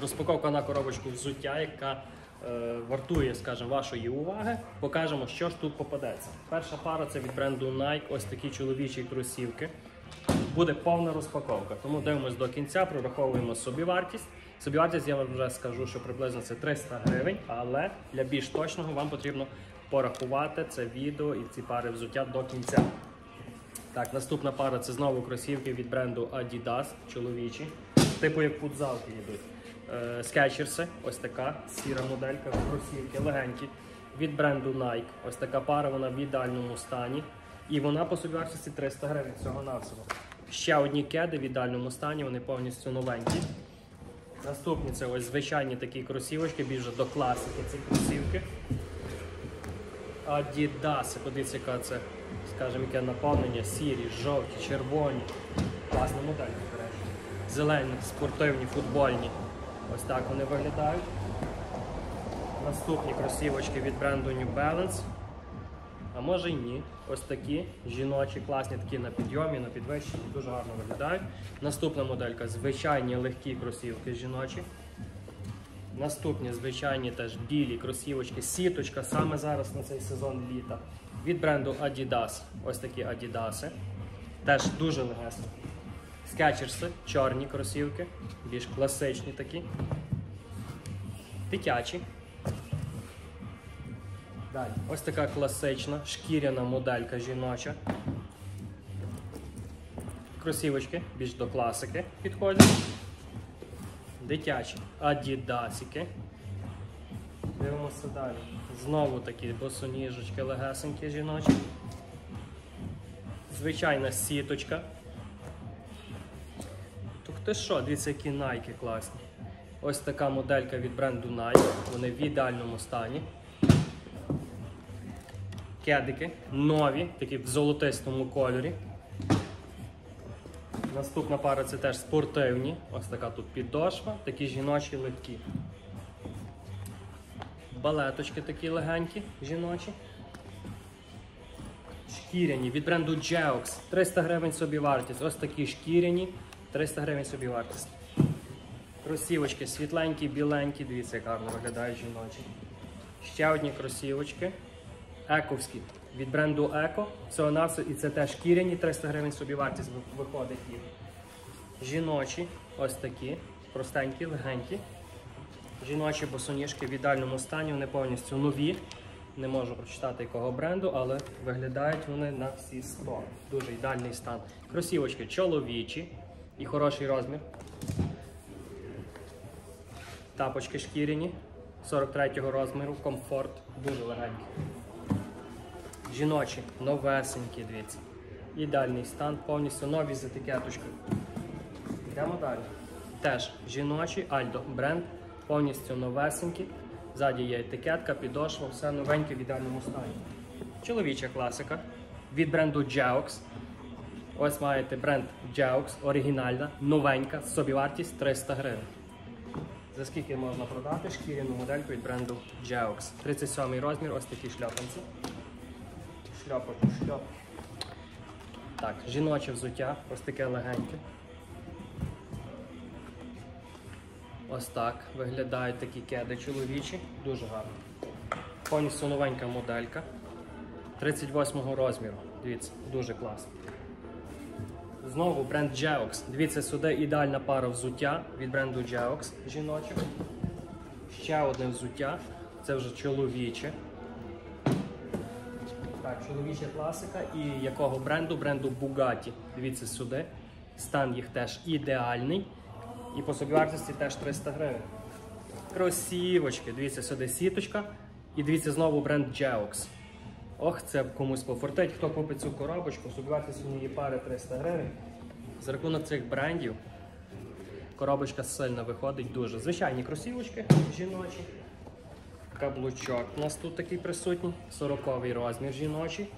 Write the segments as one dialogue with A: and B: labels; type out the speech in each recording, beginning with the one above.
A: Розпаковка на коробочку взуття, яка е, вартує, скажімо, вашої уваги. Покажемо, що ж тут попадеться. Перша пара це від бренду Nike, ось такі чоловічі кросівки. Буде повна розпаковка, тому дивимось до кінця, прораховуємо собівартість. Собівартість я вам вже скажу, що приблизно це 300 гривень, але для більш точного вам потрібно порахувати це відео і ці пари взуття до кінця. Так, наступна пара це знову кросівки від бренду Adidas, чоловічі. Типу як футзалки йдуть. Е, Скетчерси, ось така сіра моделька, кросівки, легенькі. Від бренду Nike. Ось така пара, вона в ідеальному стані. І вона по собі вартості 300 гривень всього навсього. Ще одні кеди в ідеальному стані, вони повністю новенькі. Наступні це ось звичайні такі кросівочки, більше до класики ці кросівки. Adidas, подивіться, яка це, скажімо, яке наповнення, сірі, жовті, червоні. Класна модель. Зелені, спортивні, футбольні. Ось так вони виглядають. Наступні кросівочки від бренду New Balance. А може й ні. Ось такі жіночі, класні такі на підйомі, на підвищенні, дуже гарно виглядають. Наступна моделька звичайні легкі кросівки жіночі. Наступні звичайні теж білі кросівочки, сіточка саме зараз на цей сезон літа. Від бренду Adidas. Ось такі Adidas. Теж дуже легесні. Скетчерси, чорні кросівки, більш класичні такі. Дитячі. Далі. Ось така класична шкіряна моделька жіноча. Кросівочки більш до класики підходять. Дитячі адідасики. Дивимося далі. Знову такі босоніжечки легесенькі жіночі. Звичайна сіточка. Ти що, дивіться, які найки класні. Ось така моделька від бренду Nike. Вони в ідеальному стані. Кедики нові, такі в золотистому кольорі. Наступна пара це теж спортивні. Ось така тут підошва, такі жіночі легкі. Балеточки такі легенькі, жіночі. Шкіряні від бренду Geox. 300 гривень собі вартість. Ось такі шкіряні, 300 гривень собі вартість. Кросівочки світленькі, біленькі, дивіться, як гарно виглядають жіночі. Ще одні кросівочки. Ековські від бренду Еко. Всього навсього і це теж шкіряні, 300 гривень собі вартість виходить їх. Жіночі, ось такі, простенькі, легенькі. Жіночі босоніжки в ідеальному стані, вони повністю нові. Не можу прочитати якого бренду, але виглядають вони на всі 100. Дуже ідеальний стан. Кросівочки чоловічі і хороший розмір. Тапочки шкіряні 43-го розміру, комфорт, дуже легенькі. Жіночі, новесенькі, дивіться. Ідеальний стан, повністю нові з етикеточкою. Йдемо далі. Теж жіночі, Альдо бренд, повністю новесенькі. Ззаді є етикетка, підошва, все новеньке в ідеальному стані. Чоловіча класика від бренду Geox. Ось маєте бренд Geox, оригінальна, новенька, собівартість 300 гривень. За скільки можна продати шкіряну модельку від бренду Geox. 37 розмір, ось такі шляпанці. Шляпочку, шляп. Так, жіноче взуття, ось таке легеньке. Ось так виглядають такі кеди чоловічі, дуже гарно. Повністю новенька моделька. 38 розміру. Дивіться, дуже класно. Знову бренд Geox. Дивіться, сюди ідеальна пара взуття від бренду Geox жіноче. Ще одне взуття. Це вже чоловіче. Так, чоловіча класика. І якого бренду? Бренду Bugatti. Дивіться сюди. Стан їх теж ідеальний. І по собівартості теж 300 гривень. Кросівочки. Дивіться сюди сіточка. І дивіться знову бренд Geox. Ох, це комусь пофортить. Хто купить цю коробочку, собівартість однієї пари 300 гривень. За рахунок цих брендів коробочка сильно виходить дуже. Звичайні кросівочки жіночі. Каблучок у нас тут такий присутній, 40 розмір жіночий.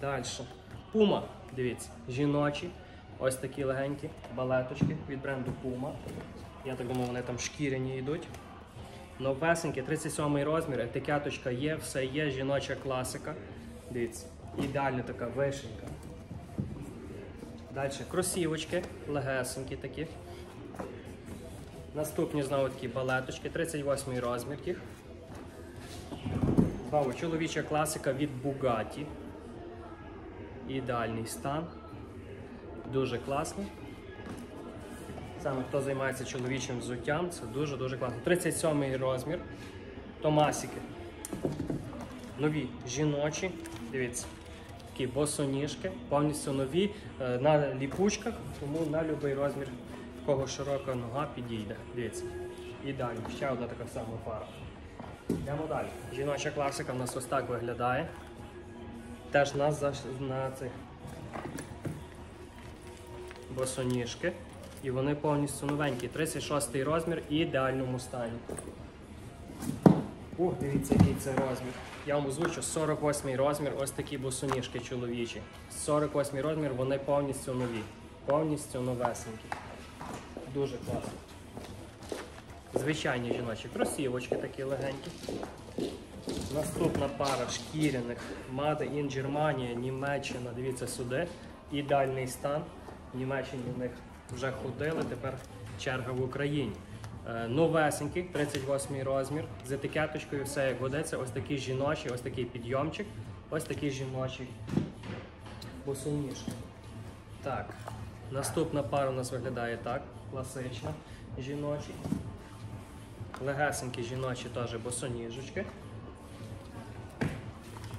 A: Далі. Пума, дивіться, жіночі. Ось такі легенькі балеточки від бренду Puma. Я так думаю, вони там шкіряні йдуть. Новесенькі, 37 розмір, етикеточка є, все є, жіноча класика. Дивіться, ідеальна така вишенька. Далі кросівочки, легесенькі такі. Наступні знову такі балеточки, 38 розмір їх. Знову чоловіча класика від Bugatti. Ідеальний стан. Дуже класний. Саме хто займається чоловічим взуттям, це дуже-дуже класно. 37-й розмір. Томасики. Нові жіночі. Дивіться. Такі босоніжки, повністю нові е, на ліпучках, тому на будь-який розмір, в кого широка нога підійде. Дивіться. Ідеально. Ще одна така сама пара. Йдемо далі. Жіноча класика в нас ось так виглядає. Теж на, за- на цих босоніжки. І вони повністю новенькі. 36 розмір і ідеальному стані. Ух, дивіться, який це розмір. Я вам озвучу 48 розмір, ось такі босоніжки чоловічі. 48 розмір, вони повністю нові. Повністю новесенькі. Дуже класно. Звичайні жіночі кросівочки такі легенькі. Наступна пара шкіряних Made in Germania, Німеччина. Дивіться сюди. Ідеальний стан. В Німеччині в них вже ходили, тепер черга в Україні. Е, Новесенький, 38 розмір, з етикеточкою, все як годиться. Ось такий жіночий, ось такий підйомчик, ось такий жіночий босоніжки. Так, наступна пара у нас виглядає так, класична жіночий. Легесенькі жіночі теж босоніжечки.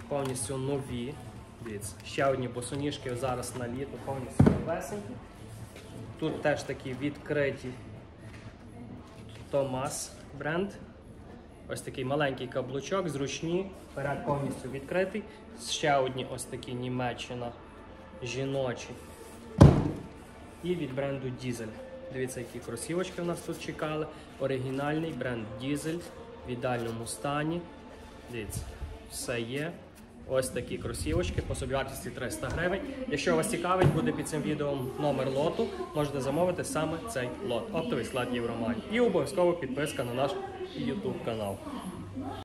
A: Повністю нові. Дивіться, ще одні босоніжки зараз на літо, повністю новесенькі. Тут теж такі відкриті Томас бренд. Ось такий маленький каблучок, зручні, перед повністю відкритий. Ще одні ось такі Німеччина жіночі. І від бренду Дізель. Дивіться, які кросівочки в нас тут чекали. Оригінальний бренд Дізель в ідеальному стані. Дивіться, все є. Ось такі кросівочки по собівартості 300 гривень. Якщо вас цікавить, буде під цим відео номер лоту. Можете замовити саме цей лот. Оптовий склад Євромані. І обов'язково підписка на наш YouTube канал.